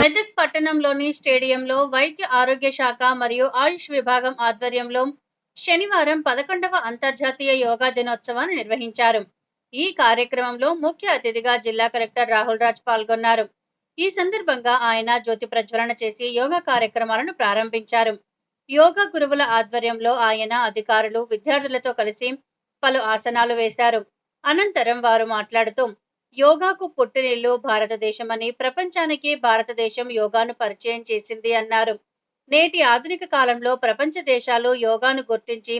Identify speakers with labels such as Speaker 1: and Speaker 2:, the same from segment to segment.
Speaker 1: మెదక్ పట్టణంలోని స్టేడియంలో వైద్య ఆరోగ్య శాఖ మరియు ఆయుష్ విభాగం ఆధ్వర్యంలో శనివారం పదకొండవ అంతర్జాతీయ యోగా దినోత్సవాన్ని నిర్వహించారు. ఈ కార్యక్రమంలో ముఖ్య అతిథిగా జిల్లా కలెక్టర్ రాహుల్ రాజ్ పాల్గొన్నారు. ఈ సందర్భంగా ఆయన జ్యోతి ప్రజ్వలన చేసి యోగా కార్యక్రమాలను ప్రారంభించారు. యోగా గురువుల ఆధ్వర్యంలో ఆయన అధికారులు విద్యార్థులతో కలిసి పలు ఆసనాలు వేశారు. అనంతరం వారు మాట్లాడుతూ యోగాకు పుట్టినిల్లు భారతదేశమని ప్రపంచానికి భారతదేశం యోగాను పరిచయం చేసింది అన్నారు. నేటి ఆధునిక కాలంలో ప్రపంచ దేశాలు యోగాను గుర్తించి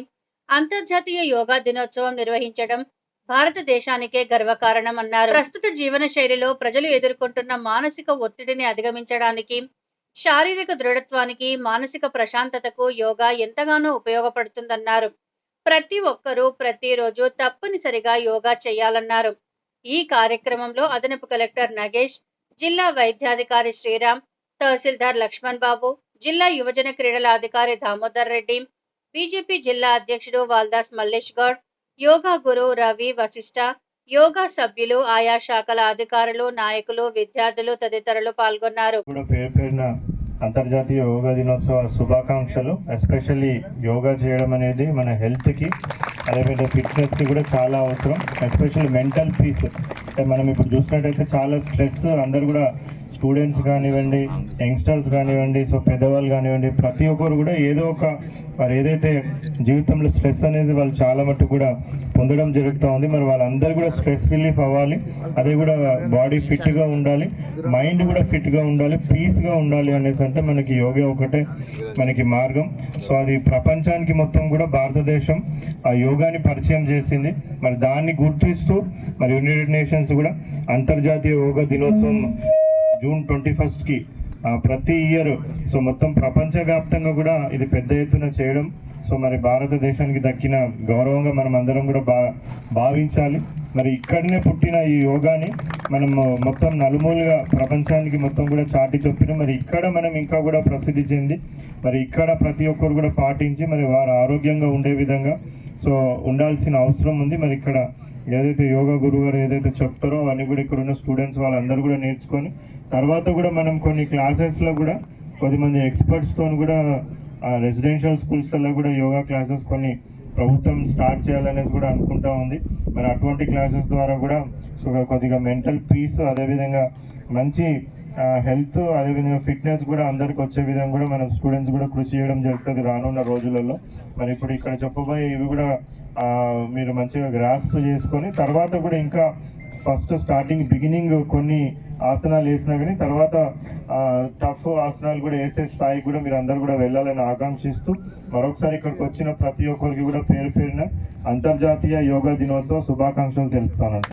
Speaker 1: అంతర్జాతీయ యోగా దినోత్సవం నిర్వహించడం భారతదేశానికే గర్వకారణం అన్నారు. ప్రస్తుత జీవన శైలిలో ప్రజలు ఎదుర్కొంటున్న మానసిక ఒత్తిడిని అధిగమించడానికి శారీరక దృఢత్వానికి మానసిక ప్రశాంతతకు యోగా ఎంతగానో ఉపయోగపడుతుందన్నారు. ప్రతి ఒక్కరూ ప్రతిరోజు తప్పనిసరిగా యోగా చేయాలన్నారు. ఈ కార్యక్రమంలో అదనపు కలెక్టర్ నగేష్ జిల్లా వైద్యాధికారి శ్రీరామ్ తహసీల్దార్ లక్ష్మణ్ బాబు జిల్లా యువజన క్రీడల అధికారి దామోదర్ రెడ్డి బీజేపీ జిల్లా అధ్యక్షుడు వాల్దాస్ మల్లేష్ గౌడ్ యోగా గురు రవి వశిష్ట యోగా సభ్యులు ఆయా శాఖల అధికారులు నాయకులు విద్యార్థులు తదితరులు పాల్గొన్నారు.
Speaker 2: అంతర్జాతీయ యోగా దినోత్సవ శుభాకాంక్షలు ఎస్పెషల్లీ యోగా చేయడం అనేది మన హెల్త్కి అదేవిధంగా ఫిట్నెస్కి కూడా చాలా అవసరం ఎస్పెషల్లీ మెంటల్ పీస్ అంటే మనం ఇప్పుడు చూసినట్టయితే చాలా స్ట్రెస్ అందరు కూడా స్టూడెంట్స్ కానివ్వండి యంగ్స్టర్స్ కానివ్వండి సో పెద్దవాళ్ళు కానివ్వండి ప్రతి ఒక్కరు కూడా ఏదో ఒక వారు ఏదైతే జీవితంలో స్ట్రెస్ అనేది వాళ్ళు చాలా మట్టుకు కూడా పొందడం జరుగుతూ ఉంది మరి వాళ్ళందరూ కూడా స్ట్రెస్ రిలీఫ్ అవ్వాలి అదే కూడా బాడీ ఫిట్గా ఉండాలి మైండ్ కూడా ఫిట్గా ఉండాలి పీస్గా ఉండాలి అనేసి అంటే మనకి యోగా ఒకటే మనకి మార్గం. సో అది ప్రపంచానికి మొత్తం కూడా భారతదేశం ఆ యోగాని పరిచయం చేసింది. మరి దాన్ని గుర్తిస్తూ మరి యునైటెడ్ నేషన్స్ కూడా అంతర్జాతీయ యోగా దినోత్సవం జూన్ ట్వంటీ ఫస్ట్కి ప్రతి ఇయర్. సో మొత్తం ప్రపంచవ్యాప్తంగా కూడా ఇది పెద్ద ఎత్తున చేయడం. సో మరి భారతదేశానికి దక్కిన గౌరవంగా మనం అందరం కూడా బా భావించాలి. మరి ఇక్కడనే పుట్టిన ఈ యోగాని మనం మొత్తం నలుమూలుగా ప్రపంచానికి మొత్తం కూడా చాటి చొప్పిన మరి ఇక్కడ మనం ఇంకా కూడా ప్రసిద్ధి చెంది మరి ఇక్కడ ప్రతి ఒక్కరు కూడా పాటించి మరి వారు ఆరోగ్యంగా ఉండే విధంగా సో ఉండాల్సిన అవసరం ఉంది. మరి ఇక్కడ ఏదైతే యోగా గురువు గారు ఏదైతే చెప్తారో అవన్నీ కూడా ఇక్కడ ఉన్న స్టూడెంట్స్ వాళ్ళందరూ కూడా నేర్చుకొని తర్వాత కూడా మనం కొన్ని క్లాసెస్లో కూడా కొద్దిమంది ఎక్స్పర్ట్స్తో కూడా రెసిడెన్షియల్ స్కూల్స్లో కూడా యోగా క్లాసెస్ కొన్ని ప్రభుత్వం స్టార్ట్ చేయాలనేది కూడా అనుకుంటా ఉంది. మరి అటువంటి క్లాసెస్ ద్వారా కూడా సో కొద్దిగా మెంటల్ పీస్ అదేవిధంగా మంచి హెల్త్ అదేవిధంగా ఫిట్నెస్ కూడా అందరికి వచ్చే విధంగా కూడా మనం స్టూడెంట్స్ కూడా కృషి చేయడం జరుగుతుంది రానున్న రోజులలో. మరి ఇప్పుడు ఇక్కడ చెప్పబోయే ఇవి కూడా మీరు మంచిగా గ్రాస్ప్ చేసుకొని తర్వాత కూడా ఇంకా ఫస్ట్ స్టార్టింగ్ బిగినింగ్ కొన్ని ఆసనాలు వేసినా కానీ తర్వాత టఫ్ ఆసనాలు కూడా వేసే స్థాయికి కూడా మీరు అందరు కూడా వెళ్ళాలని ఆకాంక్షిస్తూ మరొకసారి ఇక్కడికి వచ్చిన ప్రతి ఒక్కరికి కూడా పేరు పేరున అంతర్జాతీయ యోగా దినోత్సవ శుభాకాంక్షలు తెలుపుతాను